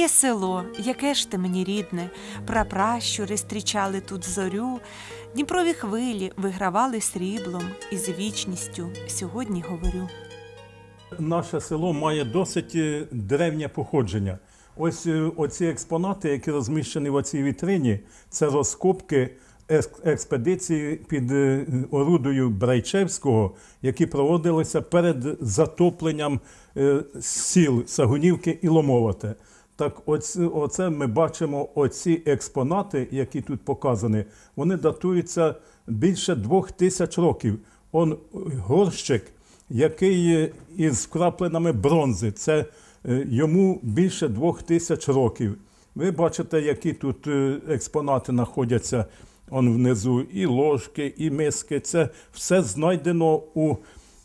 Моє село, яке ж ти мені рідне, прапращури стрічали тут зорю, Дніпрові хвилі вигравали сріблом, і з вічністю сьогодні говорю. Наше село має досить е, древнє походження. Ось е, оці експонати, які розміщені в оцій вітрині, це розкопки експедиції під е, орудою Брайчевського, які проводилися перед затопленням сіл Сагунівки і Ломовате. Так, оце, оце ми бачимо оці експонати, які тут показані, вони датуються більше двох тисяч років. Он горщик, який із вкрапленнями бронзи. Це е, йому більше двох тисяч років. Ви бачите, які тут е, експонати знаходяться он внизу, і ложки, і миски. Це все знайдено у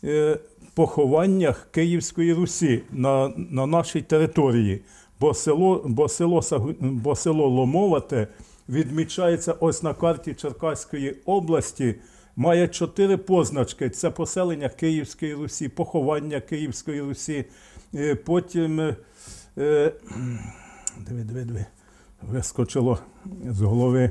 е, похованнях Київської Русі на, на нашій території. Бо село, бо, село, бо село Ломовате відмічається ось на карті Черкаської області. Має чотири позначки: це поселення Київської Русі, поховання Київської Русі. Е, Потім е, е, диви, диви, диви, вискочило з голови.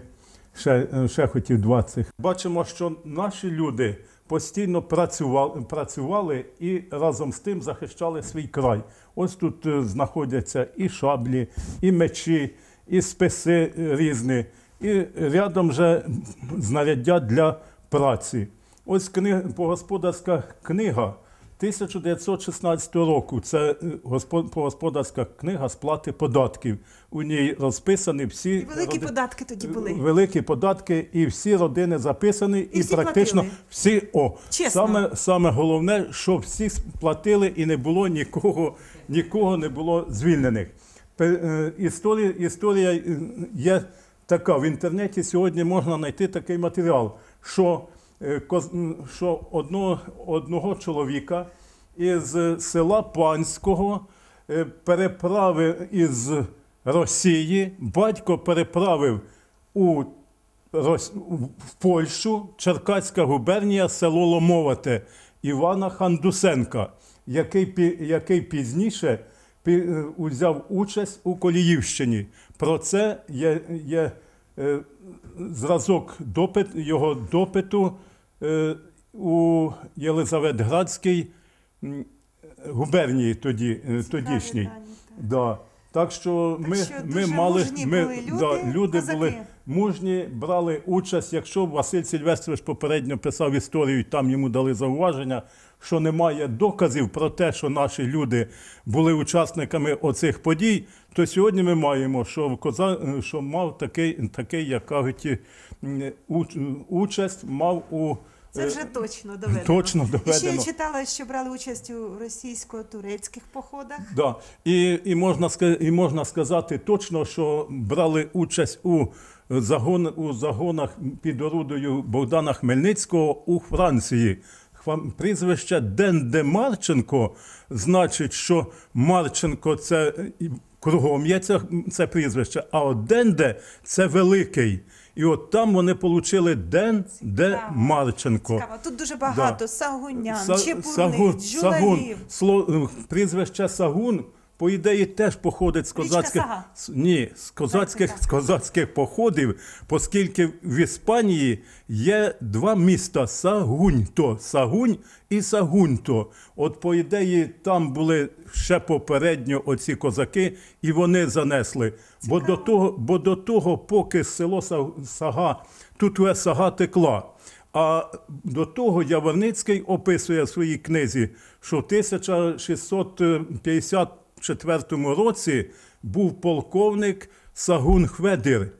Ще, ще хотів два цих. Бачимо, що наші люди постійно працювали, працювали і разом з тим захищали свій край. Ось тут е, знаходяться і шаблі, і мечі, і списи е, різні, і рядом же знаряддя для праці. Ось книга, господарська книга 1916 року. Це е, господарська книга сплати податків. У ній розписані всі І великі роди- податки тоді були. великі податки, і всі родини записані, і, всі практично платили. всі о Чесно. саме саме головне, що всі платили, і не було нікого, нікого не було звільнених. Е, Історія, історія е, є така. В інтернеті сьогодні можна знайти такий матеріал, що, що одного, одного чоловіка із села Панського е, переправив із Росії, батько переправив у в Польщу, Черкаська губернія, село Ломовате Івана Хандусенка, який, який пізніше пі- е, узяв участь у Коліївщині. Про це є, є е, зразок допит, його допиту у Єлизаветградській губернії тоді, е, тодішній. Да. Так що ми, що ми мали ми, були люди, да, люди козаки. були мужні, брали участь. Якщо Василь Сильвестрович попередньо писав історію, там йому дали зауваження, що немає доказів про те, що наші люди були учасниками оцих подій, то сьогодні ми маємо, що коза що мав такий, такий як кажуть, участь, мав у Це е, вже точно доведено. точно І ще я читала, що брали участь у російсько-турецьких походах. Да. І, і, можна, і можна сказати точно, що брали участь у, загон, у загонах під орудою Богдана Хмельницького у Франції. Прізвище Ден де Марченко значить, що Марченко це і кругом є це, це прізвище, а от Денде це великий. І от там вони отримали Ден де. Марченко. Цікаво. Тут дуже багато сагунян, Са- чепурних, Сагун, Сагун. Сло, прізвище Сагун, по ідеї теж походить з козацьких ні, з козацьких з козацьких походів, оскільки в Іспанії є два міста: Сагуньто, Сагунь і Сагуньто. От по ідеї, там були ще попередньо оці козаки, і вони занесли. Бо до того, бо до того, поки село Сага, тут Сага текла. А до того Яворницький описує в своїй книзі, що 1650 1944 році був полковник Сагун Хведир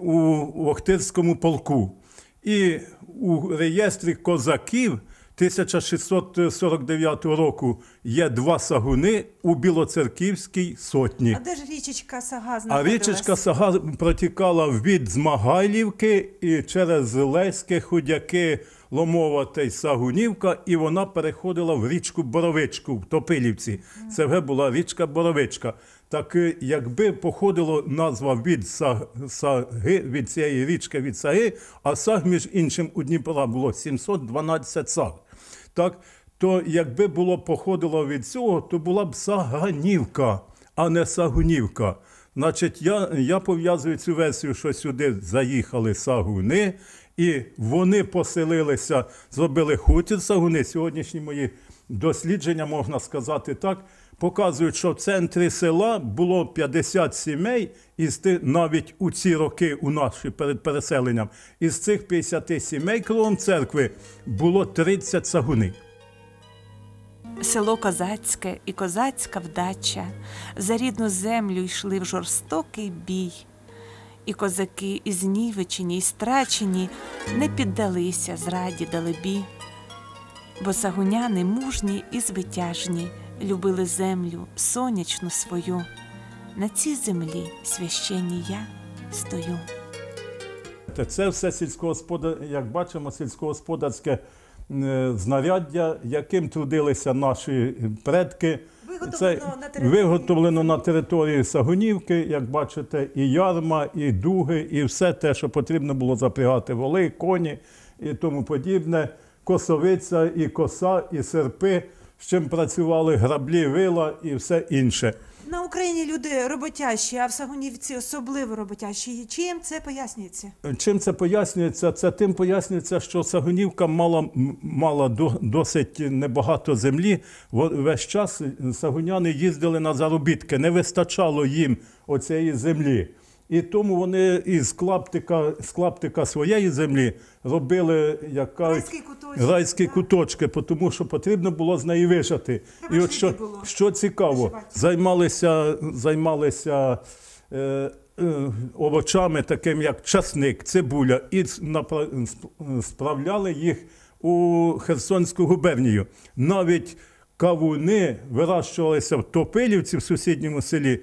у Охтирському полку. І у реєстрі козаків 1649 року є два сагуни у Білоцерківській сотні. А де ж річечка Сага знаходилась? А річечка Сага протікала від Змагайлівки і через Леське, Худяки. Ломовата й Сагунівка, і вона переходила в річку Боровичку в Топилівці. Це вже була річка Боровичка. Так е, якби походило назва від Саги, від цієї річки від Саги, а саг, між іншим, у Дніпра було 712 саг. Так, то якби було походило від цього, то була б Саганівка. а не Сагунівка. Значить, я, я пов'язую цю версію, що сюди заїхали сагуни, і вони поселилися, зробили хутір сагуни. Сьогоднішні мої дослідження, можна сказати так, показують, що в центрі села було 50 сімей, тих, навіть у ці роки, у наші перед переселенням, із цих 50 сімей, кругом церкви, було 30 сагунів. Село Козацьке і козацька вдача за рідну землю йшли в жорстокий бій. І козаки, і знівечені, і страчені не піддалися зраді далебі, бо сагуняни мужні і звитяжні любили землю сонячну свою. На цій землі священній я стою. Це все сільськогосподар, як бачимо, сільськогосподарське е, знаряддя, яким трудилися наші предки. Виготовлено на території. виготовлено на території Сагунівки, як бачите, і ярма, і дуги, і все те, що потрібно було запрягати воли, коні і тому подібне. Косовиця, і коса, і серпи, з чим працювали граблі, вила і все інше. На Україні люди роботящі, а в Сагунівці особливо роботящі. Чим це пояснюється? Чим це пояснюється? Це тим пояснюється, що Сагунівка мала, мала до- досить небагато землі. Весь час сагуняни їздили на заробітки, не вистачало їм оцієї землі. І тому вони із клаптика, з клаптика своєї землі робили як кажуть, Райські куточки, райські куточки, тому що потрібно було з неї вижати. І от що, що цікаво, займалися, займалися е, е, овочами, таким як часник, цибуля, і справляли їх у Херсонську губернію. Навіть кавуни вирощувалися в Топилівці в сусідньому селі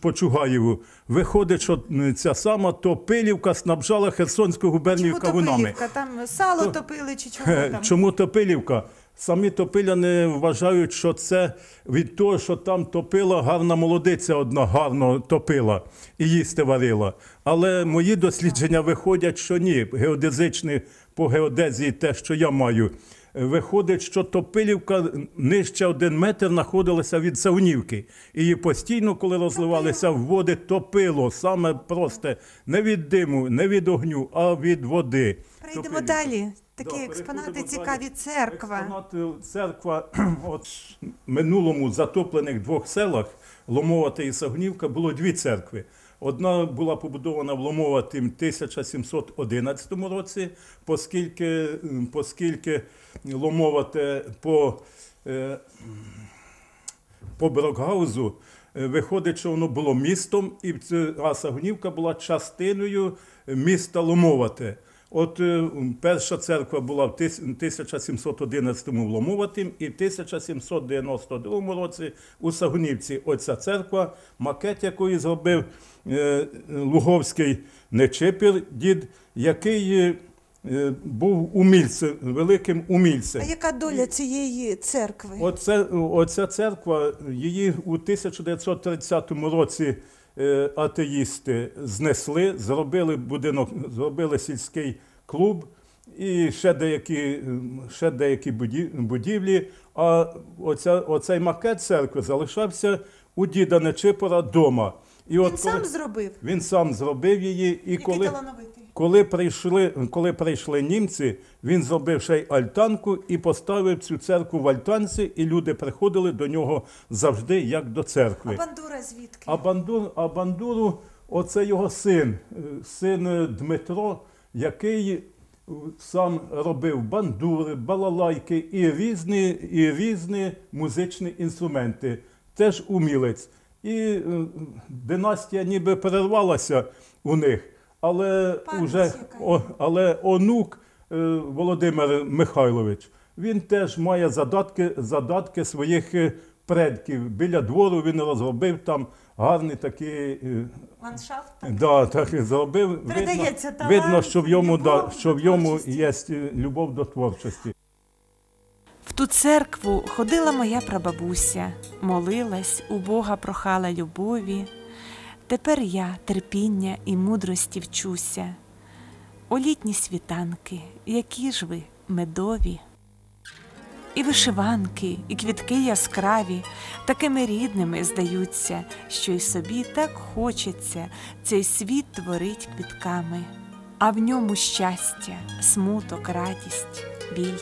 по Чугаєву. Виходить, що ця сама Топилівка снабжала Херсонську губернію Чому кавунами. Топилівка? Там сало топили чи чого Е, там? Чому Топилівка? Самі топиляни вважають, що це від того, що там топила гарна молодиця, одна гарно топила і їсти варила. Але мої дослідження виходять, що ні. Геодезичні по геодезії, те, що я маю. Виходить, що Топилівка нижче один метр знаходилася від Саунівки. І її постійно, коли розливалися в води, топило саме просте не від диму, не від огню, а від води. Перейдемо Топилівка. далі. Да, Такі експонати цікаві. далі. Церква. Експонати церква от минулому затоплених двох селах Ломовата і Сагнівка було дві церкви. Одна була побудована в Ломоватим 1711 році, оскільки, оскільки Ломова те по, е, по Брокгаузу е, виходить, що воно було містом, і а Сагунівка була частиною міста Ломовате. От е, перша церква була в тис- 1711 в Ломоватим і в 1792 році у Сагунівці. Оця церква, макет якої зробив е, Луговський Нечипір, дід, який е, був умільцем, великим умільцем. А яка доля цієї церкви? Оце, оця церква, її у 1930 році атеїсти знесли, зробили будинок, зробили сільський клуб і ще деякі, ще деякі буді- будівлі. А оця, оцей макет церкви залишався у діда Нечипора вдома. І Він сам зробив. він сам зробив її, і Який коли. талановитий. Коли прийшли, коли прийшли німці, він зробив ще й альтанку і поставив цю церкву в альтанці, і люди приходили до нього завжди як до церкви. А бандура звідки? А бандур, а бандуру, оце його син, е, син е, Дмитро, який е, сам робив бандури, балалайки і різні, і різні музичні інструменти. Теж умілець. І династія ніби перервалася у них. Але Пам'ять уже яка. о, але онук е, Володимир Михайлович, він теж має задатки, задатки своїх е, предків. Біля двору він розробив там гарний такий. е, Ландшафт. Да, так і зробив. Передається видно, талант, видно, що в йому, да, любов що до в йому є е, любов до творчості. В ту церкву ходила моя прабабуся, молилась, у Бога прохала любові. Тепер я терпіння і мудрості вчуся. О літні світанки, які ж ви медові. І вишиванки, і квітки яскраві, такими рідними здаються, що й собі так хочеться цей світ творить квітками, а в ньому щастя, смуток, радість, біль.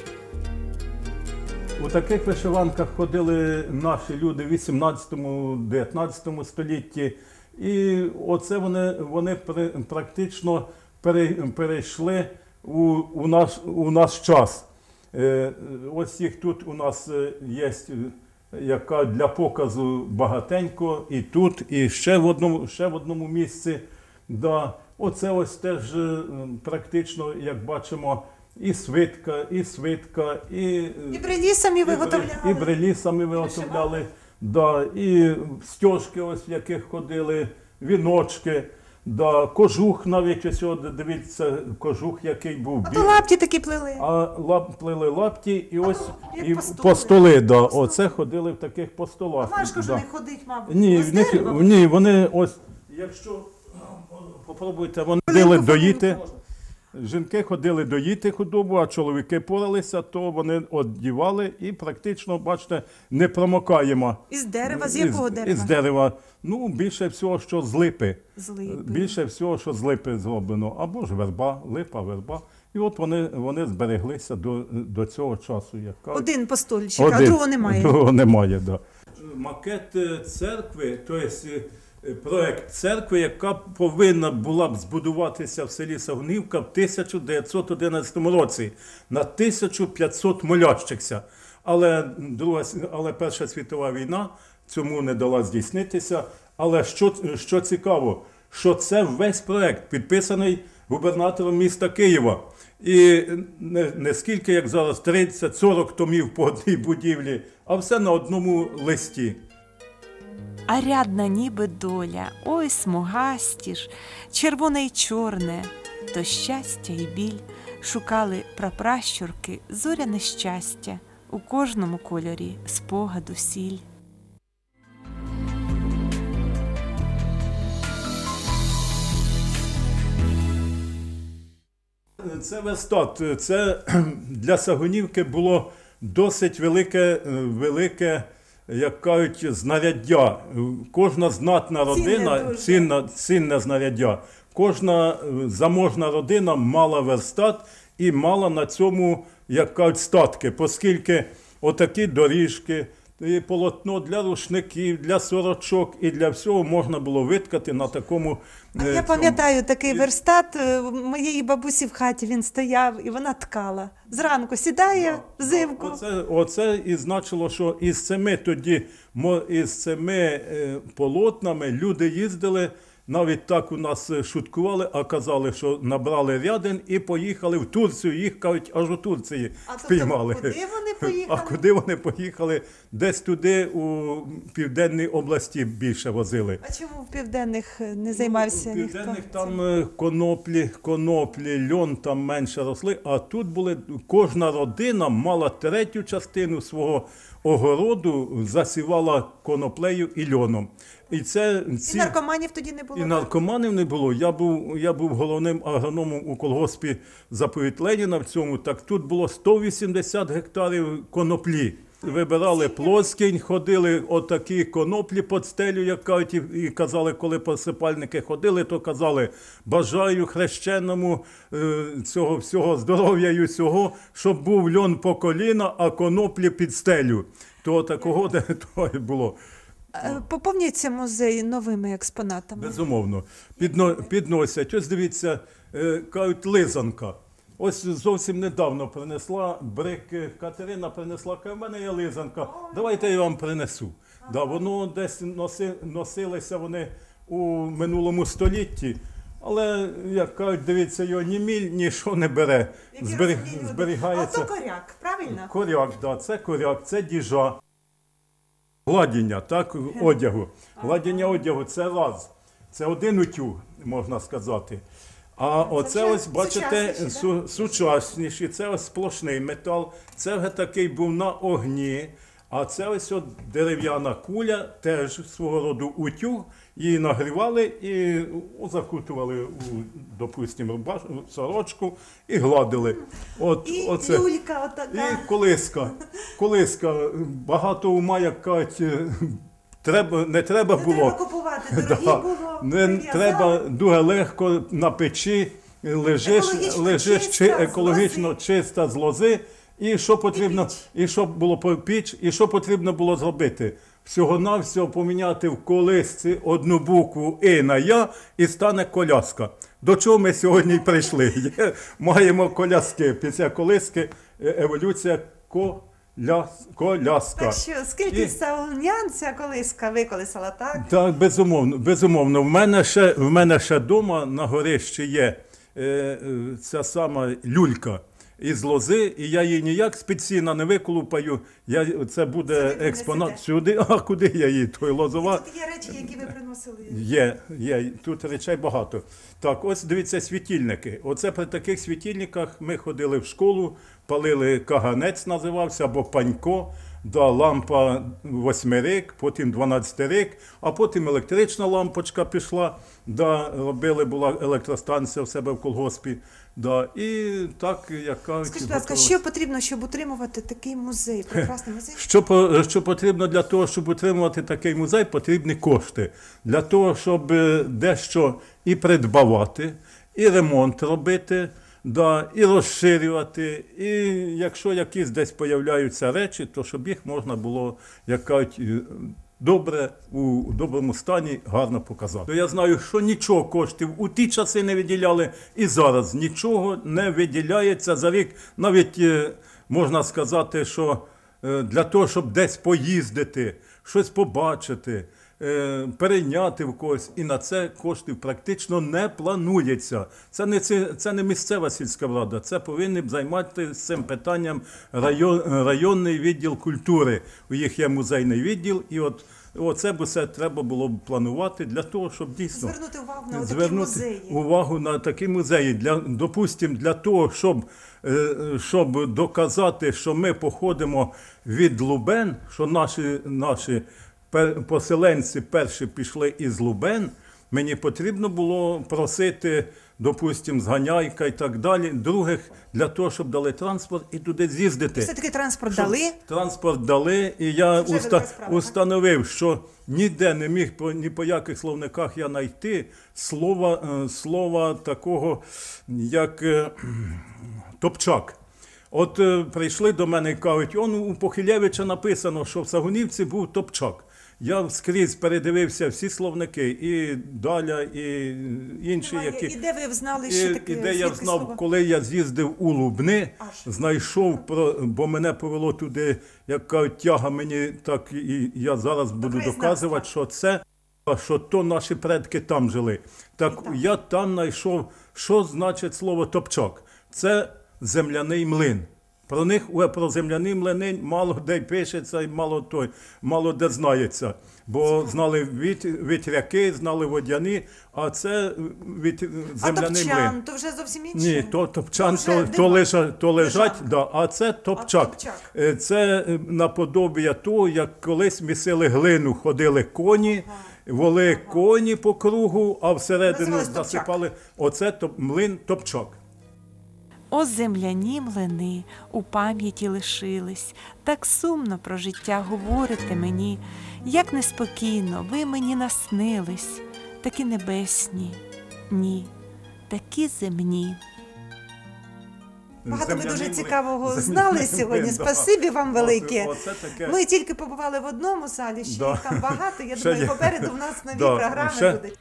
У таких вишиванках ходили наші люди в 18-19 столітті. І оце вони, вони практично перейшли у, у, наш, у наш час. Е, Ось їх тут у нас е, є яка для показу багатенько, і тут, і ще в одному, ще в одному місці. Да. Оце ось теж е, практично, як бачимо, і свитка, і свитка, і, І брелі самі виготовляли. і брелі самі виготовляли, да, і стяжки, ось в яких ходили, віночки, да, кожух навіть ось от, дивіться, кожух, який був А білий. то лапті такі плели. А лап, плели лапті і ось як і по столу. по столи, оце ходили в таких по столах. Важко ж да. не ходить, мабуть. Ні, Ось в них, дерево. ні, вони ось, якщо попробуйте, вони ходили доїти. Жінки ходили доїти худобу, а чоловіки поралися, то вони одівали і практично, бачите, не промокаємо. Із дерева, з якого Із, дерева? із дерева. Ну, більше всього, що з липи. З липи. Більше всього, що з липи зроблено. Або ж верба, липа, верба. І от вони, вони збереглися до, до цього часу. Як кажуть. Один постольчик, а Один. другого немає. Другого немає, да. Макет е, церкви, тобто е, проект церкви, яка повинна була б збудуватися в селі Сагунівка в 1911 році на 1500 молящихся. Але, друга, але Перша світова війна цьому не дала здійснитися. Але що, що цікаво, що це весь проект підписаний губернатором міста Києва. І не, не скільки, як зараз, 30-40 томів по одній будівлі, а все на одному листі. А рядна ніби доля, ой смугасті ж, червоне й чорне, то щастя й біль шукали прапращурки зоряне щастя у кожному кольорі спогаду сіль. Це верстат. Це для Сагунівки було досить велике, е, велике, як кажуть, знаряддя. Кожна знатна родина, цінне, цінне знаряддя. Кожна е, заможна родина мала верстат і мала на цьому, як кажуть, статки, оскільки отакі доріжки, полотно для рушників, для сорочок і для всього можна було виткати на такому. А е, я пам'ятаю такий верстат е, в моєї бабусі в хаті він стояв і вона ткала. Зранку сідає взимку. Оце, оце і значило, що із цими тоді, із цими е, полотнами люди їздили, навіть так у нас е, шуткували, а казали, що набрали рядин і поїхали в Турцію. Їх кажуть, аж у Турції А тобто, спіймали. куди вони поїхали? А куди вони поїхали? Десь туди, у південній області більше возили. А чому в південних е, не займався У ніхто? південних там е, коноплі, коноплі, льон там менше росли, а тут були кожна родина мала третю частину свого огороду, засівала коноплею і льоном. І це І наркоманів тоді не було. і так? наркоманів не було. Я був, я був головним агрономом у колгоспі заповідь Леніна в цьому. Так тут було 180 гектарів коноплі. Вибирали плоскінь, ходили отакі коноплі під стелю, як кажуть, і, казали, коли посипальники ходили, то казали: бажаю хрещеному е, цього всього здоров'я і всього, щоб був льон по коліна, а коноплі під стелю. То такого то і було. Е, Поповнюється музей новими експонатами. Безумовно. Підно, підносять. Ось дивіться, е, кажуть, лизанка. Ось зовсім недавно принесла брик Катерина принесла, каже, в мене є лизанка. Давайте я вам принесу. Да, воно десь носи, носилися вони у минулому столітті. Але, як кажуть, дивіться, його ні міль, нічого не бере. Зберіг, зберігається. А то коряк, правильно? Коряк, да, це коряк, це діжа. Гладіння, так, одягу. Гладіння одягу це раз. Це один утюг, можна сказати. А оце ось, бачите, сучасніші, су, сучасніші, це ось сплошний метал. Це вже такий був на огні. А це ось от дерев'яна куля, теж свого роду утюг. Її нагрівали і закутували у, допустимо, сорочку і гладили. От, І оце. люлька отака. І колиска. Колиска. Багато ума, як кажуть, е, треба, не треба Не було. треба купувати, дорогі Да. було. Не прив'язали. треба дуже легко на печі, лежиш, Екологічно лежиш чиста, чи, з екологічно чиста з лози. І що потрібно, і що було по піч, і що потрібно було зробити? Всього-навсього поміняти в колисці одну букву І на Я і стане коляска. До чого ми сьогодні й прийшли? Маємо коляски. Після колиски е, еволюція коляс, коляска. Так що, скільки І- савнян ця колиска виколисала, так? Так, безумовно, безумовно. В мене ще, в мене ще вдома на горищі є е, е, ця сама люлька із лози, і я її ніяк спеційно не виколупаю. Я, це буде Сюди принесете? експонат сюди. А куди я її? Той лозова. Тут є речі, які ви приносили. Є, є, тут речей багато. Так, ось дивіться, світильники. Оце при таких світильниках ми ходили в школу, палили каганець, називався, або панько, да, лампа восьмирик, потім 12 а потім електрична лампочка пішла, да, робили, була електростанція в себе в колгоспі. Да, і так, як кажуть, Скажіть, будь ласка, що потрібно, щоб утримувати такий музей, прекрасний музей? Що, по- що потрібно для того, щоб утримувати такий музей, потрібні кошти. Для того, щоб е, дещо і придбавати, і ремонт робити, да, і розширювати. І якщо якісь десь появляються речі, то щоб їх можна було, як кажуть, е, добре, у доброму стані гарно показати. То я знаю, що нічого коштів у ті часи не виділяли, і зараз нічого не виділяється за рік. Навіть е, можна сказати, що е, для того, щоб десь поїздити, щось побачити, перейняти в когось, і на це коштів практично не планується. Це не, це, це не місцева сільська влада, це повинні б займатися цим питанням район, районний відділ культури. У їх є музейний відділ, і от оце б все треба було б планувати для того, щоб дійсно Звернути увагу на такі музеї. увагу на такі музеї. Для, допустим, для того, щоб, е, щоб доказати, що ми походимо від Лубен, що наші, наші поселенці перші пішли із Лубен, мені потрібно було просити, допустим, зганяйка і так далі, других для того, щоб дали транспорт і туди з'їздити. Все-таки транспорт Щоб дали. Транспорт дали, і я уста- справа, установив, що ніде не міг ні по яких словниках я знайти слова, е, слова такого, як е, топчак. От е, прийшли до мене і кажуть, он у Похилєвича написано, що в Сагунівці був топчак. Я скрізь передивився всі словники, і Даля, і інші, Немає. які. І де ви знали, що таке і де я знав, слово? коли я з'їздив у Лубни, Аж. знайшов про, бо мене повело туди, як кажуть, тяга мені, так і я зараз буду краєзнавства. доказувати, що це, що то наші предки там жили. Так так. я там знайшов, що значить слово топчак. Це земляний млин. Про них е, про земляні млини мало де пишеться, і мало той, мало де знається. Бо знали віт, вітряки, знали водяні, а це віт, А земляний млин. топчан, то вже зовсім інше. Ні, то топчан, То то, то, лежа, то лежать, да, а це топчак. топчак. Е, Це е, наподобія того, як колись місили глину, ходили коні, воли коні по кругу, а всередину Називалось топчак. Оце топ, млин топчак. О земляні млини у пам'яті лишились, так сумно про життя говорите мені, як неспокійно ви мені наснились, такі небесні, ні, такі земні. Багато Земляний дуже цікавого знали сьогодні. Спасибі вам велике. Ми тільки побували в одному залі, ще їх там багато. Я думаю, попереду в нас нові програми ще- будуть.